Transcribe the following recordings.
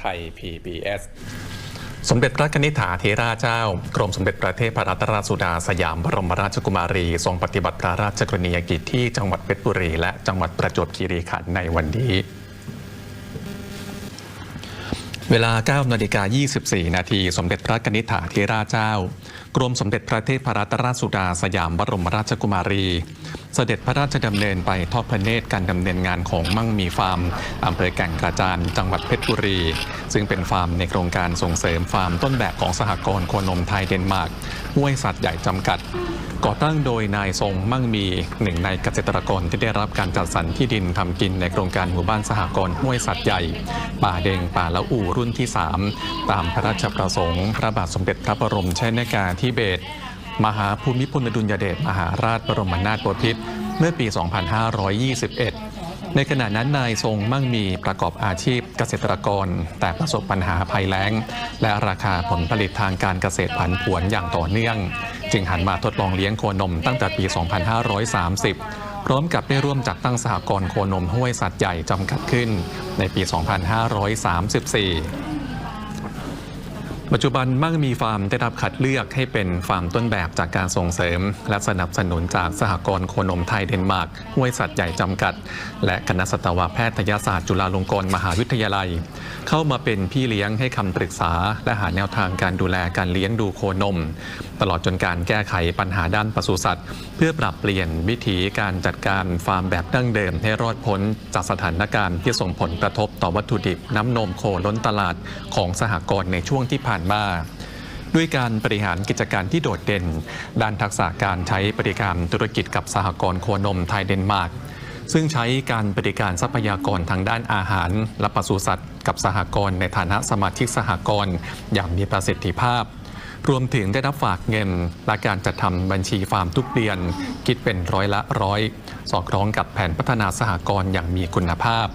ไทย PBS สมเด็จพระนิษฐาเทราเจ้ากรมสมเด็จพระเทพรัตนราชสุดาสยามบรมราชกุมารี ทรงปฏิบัติพระราชกรณียกิจที่จังหวัดเพชรบุรี และจังหวัดประจวบคีรีขันธ์ในวันนี้ เวลา 9 นาฬิกา 24 นาที สมเด็จพระกนิษฐาเทราเจ้ากรมสมเด็จพระเทพรัตนราชสุดาสยามบรมราชกุมารี เสด็จพระราชดำเนินไปทอดพระเนตรการดำเนินงานของมั่งมีฟาร์มอำเภอแก่งกระจานจังหวัดเพชรบุรี ซึ่งเป็นฟาร์มในโครงการส่งเสริมฟาร์มต้นแบบของสหกรณ์โคนมไทยเดนมาร์กห้วยสัตว์ใหญ่จำกัด ก่อตั้งโดยนายทรงมั่งมีหนึ่งในเกษตรกรที่ได้รับการจัดสรรที่ดินทำกินในโครงการหมู่บ้านสหกรณ์ห้วยสัตว์ใหญ่ ป่าเดงป่าละอู่รุ่นที่ 3 ตามพระราชประสงค์ พระบาทสมเด็จพระบรมชนกาธิเบศร มหาภูมิพลอดุลยเดชมหาราชบรมนาถบพิตรเมื่อปี 2521 ในขณะนั้นนายทรงมั่งมีประกอบอาชีพเกษตรกร แต่ประสบปัญหาภัยแล้ง และราคาผลผลิตทางการเกษตรผันผวนอย่างต่อเนื่อง จึงหันมาทดลองเลี้ยงโคนมตั้งแต่ปี 2530 พร้อมกับได้ร่วมจัดตั้งสหกรณ์โคนมห้วยสัตว์ใหญ่จำกัดขึ้น ในปี 2534 ปัจจุบันมั่งมีฟาร์มได้รับคัดเลือกให้เป็นฟาร์มต้นแบบจากการส่งเสริม และสนับสนุนจากสหกรณ์โคนมไทยเดนมาร์กห้วยสัตว์ใหญ่จำกัด และคณะสัตวแพทยศาสตร์จุฬาลงกรณ์มหาวิทยาลัย เข้ามาเป็นพี่เลี้ยงให้คำปรึกษา และหาแนวทางการดูแลการเลี้ยงดูโคนม ตลอดจนการแก้ไขปัญหาด้านปศุสัตว์ เพื่อปรับเปลี่ยนวิธีการจัดการฟาร์มแบบดั้งเดิมให้รอดพ้นจากสถานการณ์ที่ส่งผลกระทบต่อวัตถุดิบน้ำนมโคล้นตลาดของสหกรณ์ในช่วงที่ผ่านมา ด้วยการบริหารกิจการที่โดดเด่น ด้านทักษะการใช้บริการธุรกิจกับสหกรณ์โคนมไทยเดนมาร์กซึ่งใช้การบริการทรัพยากรทางด้านอาหาร และปศุสัตว์ กับสหกรณ์ในฐานะสมาชิกสหกรณ์อย่างมีประสิทธิภาพ รวมถึงได้รับฝากเงิน และการจัดทำบัญชีฟาร์มทุกเดือน คิดเป็นร้อยละร้อย สอดคล้องกับแผนพัฒนาสหกรณ์อย่างมีคุณภาพ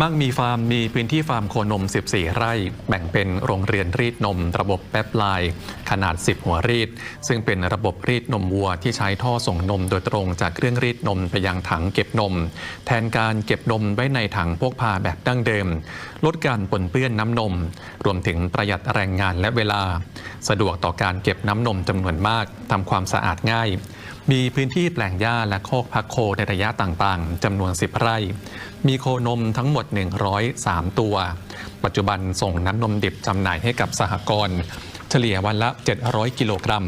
มั่งมีฟาร์มมีพื้นที่ฟาร์มโคนม 14 ไร่ แบ่งเป็นโรงเรือนรีดนม ระบบแป๊บไลน์ขนาด 10 หัวรีด ซึ่งเป็นระบบรีดนมวัวที่ใช้ท่อส่งนมโดยตรงจากเครื่องรีดนมไปยังถังเก็บนม แทนการเก็บนมไว้ในถังพกพาแบบดั้งเดิม ลดการปนเปื้อนน้ำนม รวมถึงประหยัดแรงงานและเวลา สะดวกต่อการเก็บน้ำนมจำนวนมากทำความสะอาดง่าย มีพื้นที่แปลงหญ้าและโคกพักโคในระยะต่างๆจำนวน 10 ไร่ มีโคนมทั้งหมด 103 ตัว ปัจจุบันส่งน้ำนมดิบจำหน่ายให้กับสหกรณ์เฉลี่ยวันละ 700 กิโลกรัม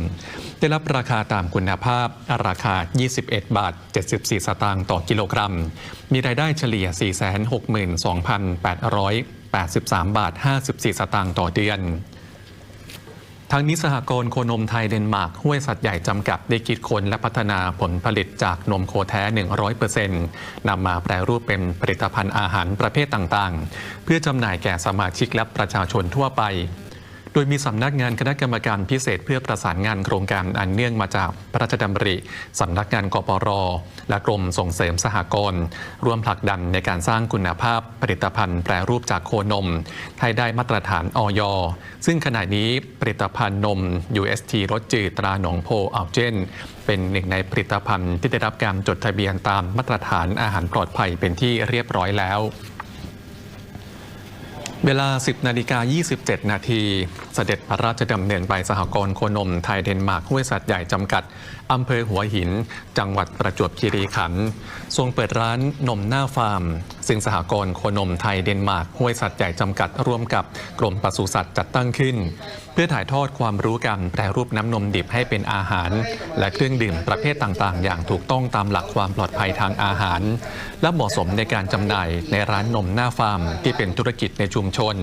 ได้รับราคาตามคุณภาพ ราคา 21 บาท 74 สตางค์ต่อกิโลกรัม มีรายได้เฉลี่ย 462,883 บาท 54 สตางค์ต่อเดือน ทางนี้สหกรณ์โคนมไทยเดนมาร์กห้วยสัตว์ใหญ่จำกัดได้คิดค้นและพัฒนาผลผลิตจากนมโคแท้ 100%นำมาแปรรูปเป็นผลิตภัณฑ์อาหารประเภทต่างๆ เพื่อจำหน่ายแก่สมาชิกและประชาชนทั่วไป ดยมีสำนักงานคณะกรรมการพิเศษเพื่อประสานงานโครงการอันเนื่องมาจากพระราชดำริสำนักงานกปร และกรมส่งเสริมสหกรณ์ร่วมผลักดันในการสร้างคุณภาพผลิตภัณฑ์แปรรูปจากโคนม ให้ได้มาตรฐานออยซึ่งขณะนี้ผลิตภัณฑ์นม UST รสจืดตราหนองโพอัลเจน เป็นหนึ่งในผลิตภัณฑ์ที่ได้รับการจดทะเบียนตามมาตรฐานอาหารปลอดภัยเป็นที่เรียบร้อยแล้ว เวลา 10นาฬิกา27 นาที เสด็จพระราชดำเนินไปสหกรณ์โคนมไทยเดนมาร์กห้วยสัตว์ใหญ่จำกัดอำเภอหัวหิน จังหวัดประจวบคีรีขันธ์ทรงเปิดร้านนมหน้าฟาร์ม ซึ่งสหกรณ์โคนมไทยเดนมาร์กห้วยสัตว์ใหญ่จำกัดร่วมกับกรมปศุสัตว์จัดตั้งขึ้น เพื่อถ่ายทอดความรู้การแปรรูปน้ำนมดิบให้เป็นอาหาร และเครื่องดื่มประเภทต่างๆ อย่างถูกต้องตามหลักความปลอดภัยทางอาหาร และเหมาะสมในการจำหน่ายในร้านนมหน้าฟาร์ม ที่เป็นธุรกิจในชุมชน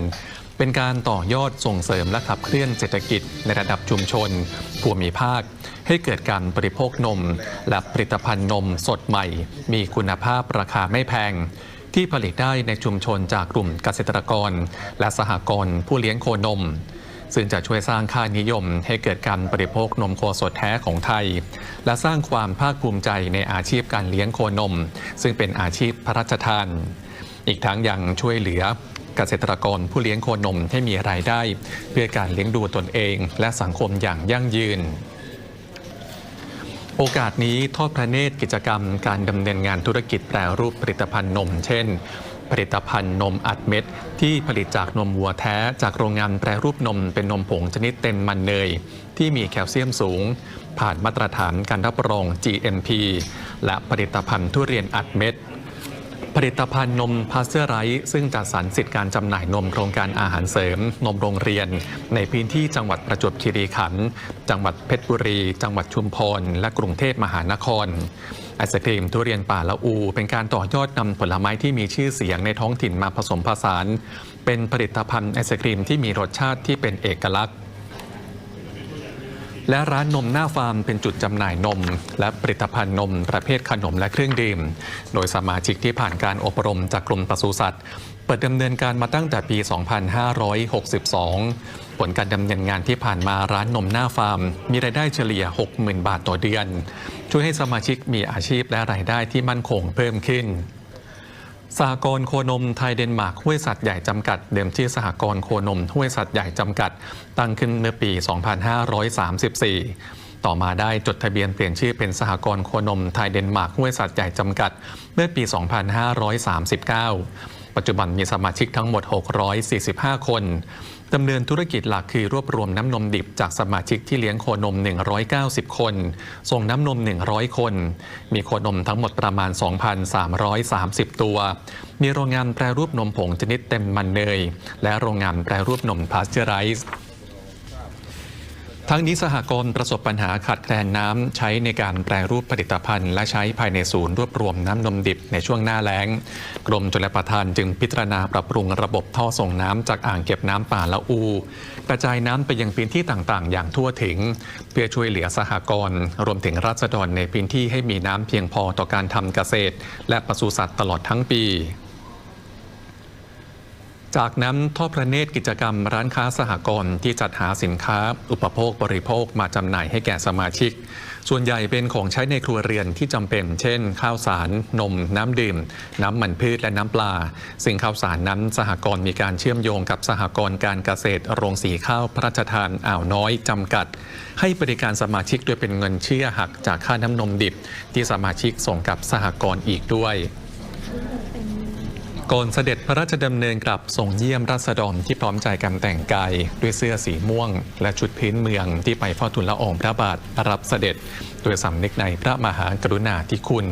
เป็นการต่อยอดส่งเสริมและขับเคลื่อนเศรษฐกิจในระดับชุมชนภูมิภาค ให้เกิดการบริโภคนม และผลิตภัณฑ์นมสดใหม่ มีคุณภาพราคาไม่แพง ที่ผลิตได้ในชุมชนจากกลุ่มเกษตรกร และสหกรณ์ผู้เลี้ยงโคนม ซึ่งจะช่วยสร้างค่านิยม ให้เกิดการบริโภคนมโคสดแท้ของไทย และสร้างความภาคภูมิใจในอาชีพการเลี้ยงโคนม ซึ่งเป็นอาชีพพระราชทาน อีกทั้งยังช่วยเหลือเกษตรกรผู้เลี้ยงโคนมให้มีรายได้ เพื่อการเลี้ยงดูตนเองและสังคมอย่างยั่งยืน โอกาสนี้ทอดพระเนตรกิจกรรมการดำเนินงานธุรกิจแปรรูปผลิตภัณฑ์นม เช่น ผลิตภัณฑ์นมอัดเม็ด ที่ผลิตจากนมวัวแท้ จากโรงงานแปรรูปนมเป็นนมผงชนิดเต็มมันเนย ที่มีแคลเซียมสูง ผ่านมาตรฐานการรับรอง GMP และผลิตภัณฑ์ทุเรียนอัดเม็ด ผลิตภัณฑ์นมพาสเจอร์ไรส์ซึ่งจัดสรรสิทธิการจำหน่ายนมโครงการอาหารเสริม นมโรงเรียน ในพื้นที่จังหวัดประจวบคีรีขันธ์จังหวัดเพชรบุรี จังหวัดชุมพร และกรุงเทพมหานครไอศครีมทุเรียนป่าละอู เป็นการต่อยอดนำผลไม้ที่มีชื่อเสียงในท้องถิ่นมาผสมผสาน เป็นผลิตภัณฑ์ไอศครีมที่มีรสชาติที่เป็นเอกลักษณ์ และร้านนมหน้าฟาร์มเป็นจุดจำหน่ายนม และผลิตภัณฑ์นม ประเภทขนมและเครื่องดื่ม โดยสมาชิกที่ผ่านการอบรมจากกรมปศุสัตว์ เปิดดำเนินการมาตั้งแต่ปี 2562 ผลการดำเนินงานที่ผ่านมาร้านนมหน้าฟาร์ม มีรายได้เฉลี่ย 60,000 บาทต่อเดือน ช่วยให้สมาชิกมีอาชีพและรายได้ที่มั่นคงเพิ่มขึ้น สหกรณ์โคนมไทยเดนมาร์กห้วยสัตว์ใหญ่จำกัด เดิมชื่อสหกรณ์โคนมห้วยสัตว์ใหญ่จำกัด ตั้งขึ้นเมื่อปี 2534 ต่อมาได้จดทะเบียนเปลี่ยนชื่อเป็นสหกรณ์โคนมไทยเดนมาร์กห้วยสัตว์ใหญ่จำกัด เมื่อปี 2539 ปัจจุบันมีสมาชิกทั้งหมด 645 คนดำเนินธุรกิจหลักคือรวบรวมน้ำนมดิบจากสมาชิกที่เลี้ยงโคนม 190 คน ส่งน้ำนม 100 คน มีโคนมทั้งหมดประมาณ 2,330 ตัว มีโรงงานแปรรูปนมผงชนิดเต็มมันเนย และโรงงานแปรรูปนมพาสเจอไรส์ ทั้งนี้สหกรณ์ประสบปัญหาขาดแคลนน้ำใช้ในการแปรรูปผลิตภัณฑ์ และใช้ภายในศูนย์รวบรวมน้ำนมดิบในช่วงหน้าแล้ง กรมชลประทานจึงพิจารณาปรับปรุงระบบท่อส่งน้ำจากอ่างเก็บน้ำป่าละอู กระจายน้ำไปยังพื้นที่ต่างๆ อย่างทั่วถึง เพื่อช่วยเหลือสหกรณ์รวมถึงราษฎรในพื้นที่ให้มีน้ำเพียงพอต่อการทำเกษตร และปศุสัตว์ตลอดทั้งปี จากนั้นทอดพระเนตรกิจกรรมร้านค้าสหกรณ์ที่จัดหาสินค้า อุปโภคบริโภคมาจำหน่ายให้แก่สมาชิก ส่วนใหญ่เป็นของใช้ในครัวเรือนที่จำเป็น เช่น ข้าวสาร นม น้ำดื่ม น้ำมันพืชและน้ำปลาซึ่งข้าวสารนั้นสหกรณ์มีการเชื่อมโยงกับสหกรณ์การเกษตร โรงสีข้าวพระราชทานอ่าวน้อยจำกัด ให้บริการสมาชิกโดยเป็นเงินเชื่อหักจากค่าน้ำนมดิบ ที่สมาชิกส่งกับสหกรณ์อีกด้วย ก่อนเสด็จพระราชดำเนินกลับส่งเยี่ยมราษฎรที่พร้อมใจกันแต่งกายด้วยเสื้อสีม่วง และชุดพื้นเมืองที่ไปเฝ้าทูลละอองพระบาทรับเสด็จโดยสำนึกในพระมหากรุณาธิคุณ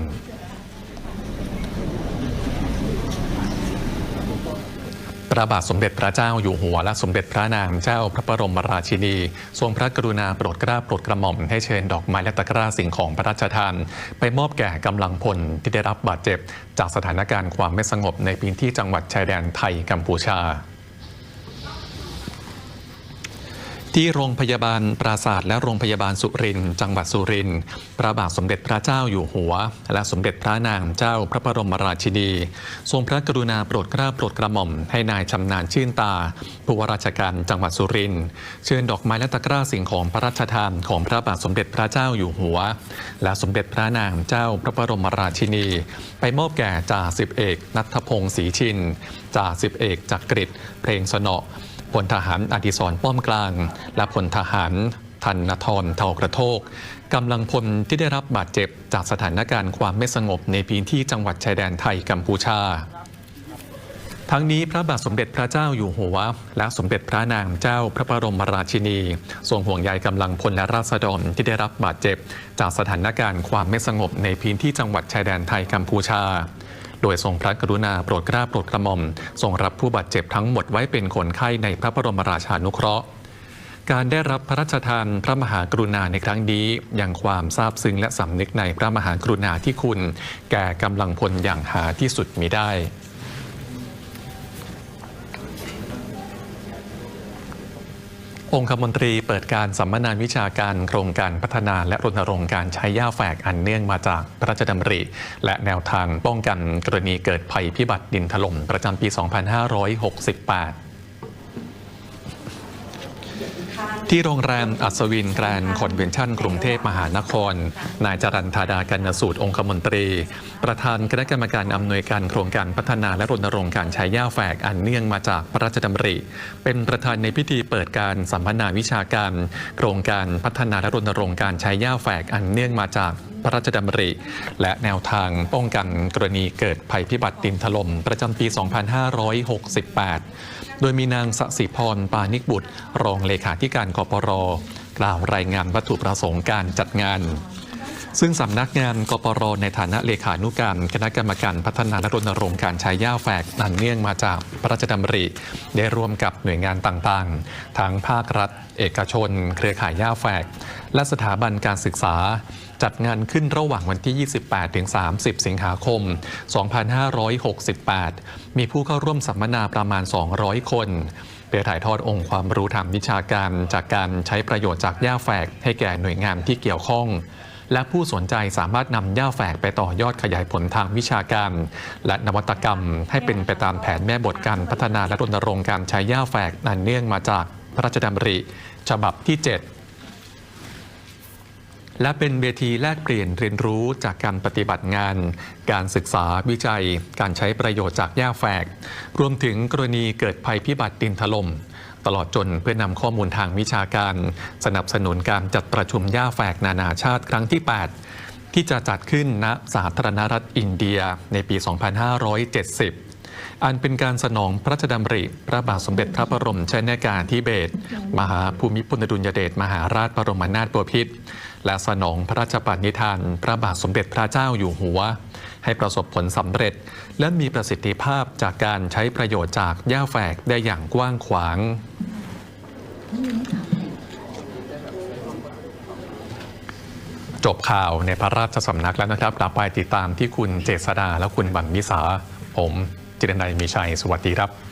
พระบาทสมเด็จพระเจ้าอยู่หัวและสมเด็จพระนางเจ้าพระบรมราชินี ทรงพระกรุณาโปรดเกล้าโปรดกระหม่อมให้เชิญดอกไม้และตะกร้าสิ่งของพระราชทาน ไปมอบแก่กำลังพลที่ได้รับบาดเจ็บ จากสถานการณ์ความไม่สงบในพื้นที่จังหวัดชายแดนไทยกัมพูชา ที่โรงพยาบาลปราศาสตร์และโรงพยาบาลสุรินทร์จังหวัดสุรินทร์พระบาทสมเด็จพระเจ้าอยู่หัว และสมเด็จพระนางเจ้าพระบรมราชินี ทรงพระกรุณาโปรดเกล้าโปรดกระหม่อมให้นายชำนาญชื่นตา ผู้ว่าราชการจังหวัดสุรินทร์เชิญดอกไม้และตะกร้าสิ่งของพระราชทานของพระบาทสมเด็จพระเจ้าอยู่หัว และสมเด็จพระนางเจ้าพระบรมราชินี ไปมอบแก่จ่าสิบเอกนัทพงศ์ศรีชินจ่าสิบเอกจักริดเพลงสนอ พลทหารอดิศรป้อมกลาง และพลทหารธันทรเทากระโทกกำลังพลที่ได้รับบาดเจ็บจากสถานการณ์ความไม่สงบในพื้นที่จังหวัดชายแดนไทยกัมพูชา ทั้งนี้พระบาทสมเด็จพระเจ้าอยู่หัว และสมเด็จพระนางเจ้าพระบรมราชินีทรงห่วงใยกำลังพลและราษฎรที่ได้รับบาดเจ็บ จากสถานการณ์ความไม่สงบในพื้นที่จังหวัดชายแดนไทยกัมพูชา โดยทรงพระกรุณาโปรดเกล้าโปรดกระหม่อมทรงรับผู้บาดเจ็บทั้งหมดไว้เป็นคนไข้ในพระบรมราชานุเคราะห์การได้รับพระราชทานพระมหากรุณาในครั้งนี้ยังความซาบซึ้งและสำนึกในพระมหากรุณาที่คุณ แก่กำลังพลอย่างหาที่สุดมิได้ องคมนตรีเปิดการสัมมนาวิชาการโครงการพัฒนาและรณรงค์การใช้ย่าแฝกอันเนื่องมาจากพระราชดำริ และแนวทางป้องกันกรณีเกิดภัยพิบัติดินถล่มประจำปี 2568 ที่โรงแรมอัศวินแกรนด์คอนเวนชั่นกรุงเทพมหานคร นายจรันธาดากันสูตรองคมนตรี ประธานคณะกรรมการอำนวยการโครงการพัฒนาและรณรงค์การใช้หญ้าแฝกอันเนื่องมาจากพระราชดำริ เป็นประธานในพิธีเปิดการสัมมนาวิชาการ โครงการพัฒนาและรณรงค์การใช้หญ้าแฝกอันเนื่องมาจากพระราชดำริ และแนวทางป้องกันกรณีเกิดภัยพิบัติดินถล่มประจำปี 2568 โดยมีนางสสิพรปานิกบุตร รองเลขาธิการกปรกล่าวรายงานวัตถุประสงค์การจัดงาน ซึ่งสำนักงานกปรในฐานะเลขานุการคณะกรรมการพัฒนาและรณรงค์การใช้ย่าแฝกนันเนื่องมาจากพระราชดำริ ได้ร่วมกับหน่วยงานต่างๆ ทั้งภาครัฐ เอกชน เครือข่ายย่าแฝก และสถาบันการศึกษา จัดงานขึ้นระหว่างวันที่ 28 ถึง 30 สิงหาคม 2568 มีผู้เข้าร่วมสัมมนาประมาณ 200 คนเพื่อถ่ายทอดองค์ความรู้ทางวิชาการจากการใช้ประโยชน์จากย่าแฝกให้แก่หน่วยงานที่เกี่ยวข้อง และผู้สนใจสามารถนำย่าแฝกไปต่อยอดขยายผลทางวิชาการ และนวัตกรรมให้เป็นไปตามแผนแม่บทการพัฒนาและรณรงค์การใช้ย่าแฝกนันเนื่องมาจากพระราชดำริ ฉบับที่ 7 และเป็นเวทีแลกเปลี่ยนเรียนรู้จากการปฏิบัติงาน การศึกษาวิจัย การใช้ประโยชน์จากหญ้าแฝก รวมถึงกรณีเกิดภัยพิบัติดินถล่มตลอดจนเพื่อนำข้อมูลทางวิชาการ สนับสนุนการจัดประชุมหญ้าแฝกนานาชาติครั้งที่ 8 ที่จะจัดขึ้นณสาธารณรัฐอินเดียในปี 2570อันเป็นการสนองพระราชดำริ พระบาทสมเด็จพระบรมชนกาธิเบศรมหาภูมิพลอดุลยเดชมหาราชบรมนาถบพิตร และสนองพระราชปณิธาน พระบาทสมเด็จพระเจ้าอยู่หัว ให้ประสบผลสำเร็จ และมีประสิทธิภาพจากการใช้ประโยชน์จากหญ้าแฝกได้อย่างกว้างขวางจบข่าวในพระราชสำนักแล้วนะครับกลับไปติดตามที่คุณเจษดาและคุณบันวิสา ผม จิรนัยมีชัย สวัสดีครับ